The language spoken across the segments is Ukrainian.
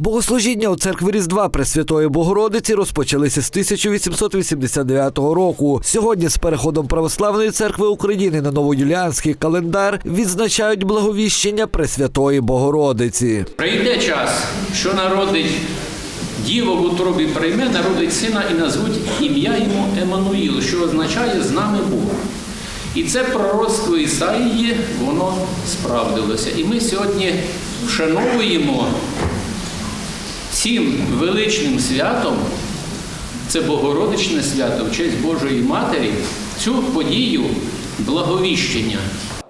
Богослужіння у церкві Різдва Пресвятої Богородиці розпочалися з 1889 року. Сьогодні з переходом Православної церкви України на новоюліанський календар відзначають благовіщення Пресвятої Богородиці. Прийде час, що народить діво в утробі прийме, народить сина і назвуть ім'я йому Еммануїл, що означає з нами Бог. І це пророцтво Ісаїї, воно справдилося. І ми сьогодні вшановуємо цим величним святом, це Богородичне свято, в честь Божої Матері, цю подію благовіщення.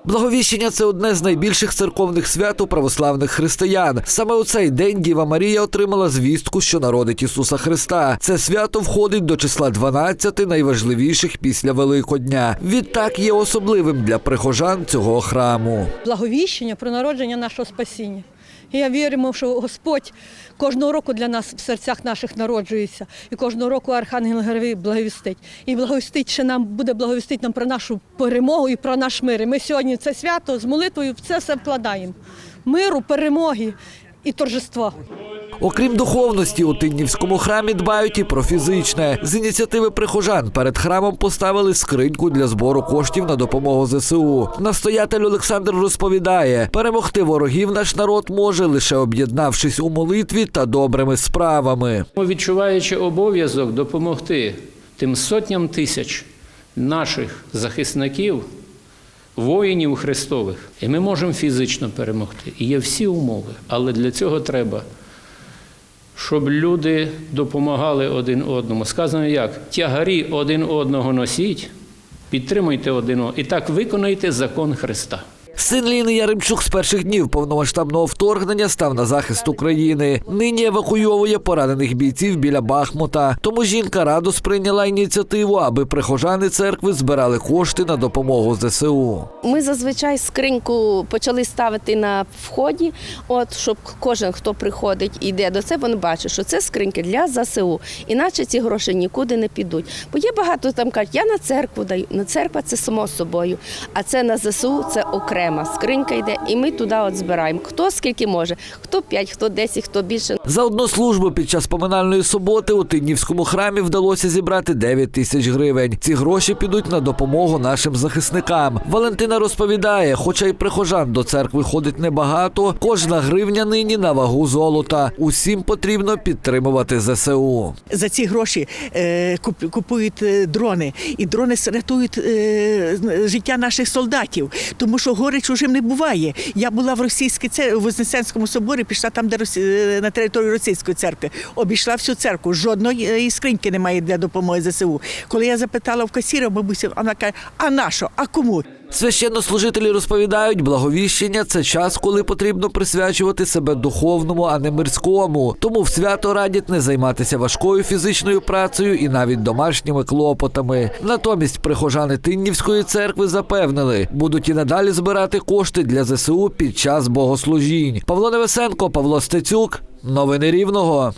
Благовіщення це одне з найбільших церковних свят у православних християн. Саме у цей день Діва Марія отримала звістку, що народить Ісуса Христа. Це свято входить до числа 12 найважливіших після Великодня. Відтак є особливим для прихожан цього храму. благовіщення про народження нашого спасіння. Я віримо, що Господь кожного року для нас в серцях наших народжується, і кожного року Архангел Геровій благовістить. І благовістить ще нам буде благовістить нам про нашу перемогу і про наш мир. І ми сьогодні це свято з молитвою це все вкладаємо. Миру, перемоги і торжества. Окрім духовності, у Тиннівському храмі дбають і про фізичне. З ініціативи прихожан перед храмом поставили скриньку для збору коштів на допомогу ЗСУ. Настоятель Олександр розповідає, перемогти ворогів наш народ може лише об'єднавшись у молитві та добрими справами. Відчуваючи обов'язок допомогти тим сотням тисяч наших захисників, воїнів Христових, і ми можемо фізично перемогти. І є всі умови, але для цього треба, щоб люди допомагали один одному. Сказано як? Тягарі один одного носіть, підтримуйте один одного і так виконайте закон Христа. Син Ліни Яремчук з перших днів повномасштабного вторгнення став на захист України. Нині евакуйовує поранених бійців біля Бахмута. Тому жінка радо сприйняла ініціативу, аби прихожани церкви збирали кошти на допомогу ЗСУ. Ми зазвичай скриньку почали ставити на вході, от щоб кожен, хто приходить і йде до цього, він бачить, що це скриньки для ЗСУ. Іначе ці гроші нікуди не підуть. Бо є багато там кажуть, я на церкву даю. На церква це само собою, а це на ЗСУ це окрема скринька йде, і ми туди от збираємо. Хто скільки може, хто 5, хто 10, хто більше. За одну службу під час поминальної суботи у Тиннівському храмі вдалося зібрати 9 тисяч гривень. Ці гроші підуть на допомогу нашим захисникам. Валентина розповідає, хоча й прихожан до церкви ходить небагато, кожна гривня нині на вагу золота. Усім потрібно підтримувати ЗСУ. за ці гроші е, куп- купують е, дрони, і дрони рятують е, життя наших солдатів, тому що горе чужим не буває. Я була в російській церкві, в Вознесенському соборі, пішла там, де на територію російської церкви, обійшла всю церкву. Жодної е, скриньки немає для допомоги ЗСУ. Коли я запитала в касіра, бабуся, вона каже: а на що? А кому? Священнослужителі розповідають, благовіщення це час, коли потрібно присвячувати себе духовному, а не мирському. Тому в свято радять не займатися важкою фізичною працею і навіть домашніми клопотами. Натомість прихожани Тиннівської церкви запевнили, будуть і надалі збирати кошти для ЗСУ під час богослужінь. Павло Невесенко, Павло Стецюк. Новини Рівного.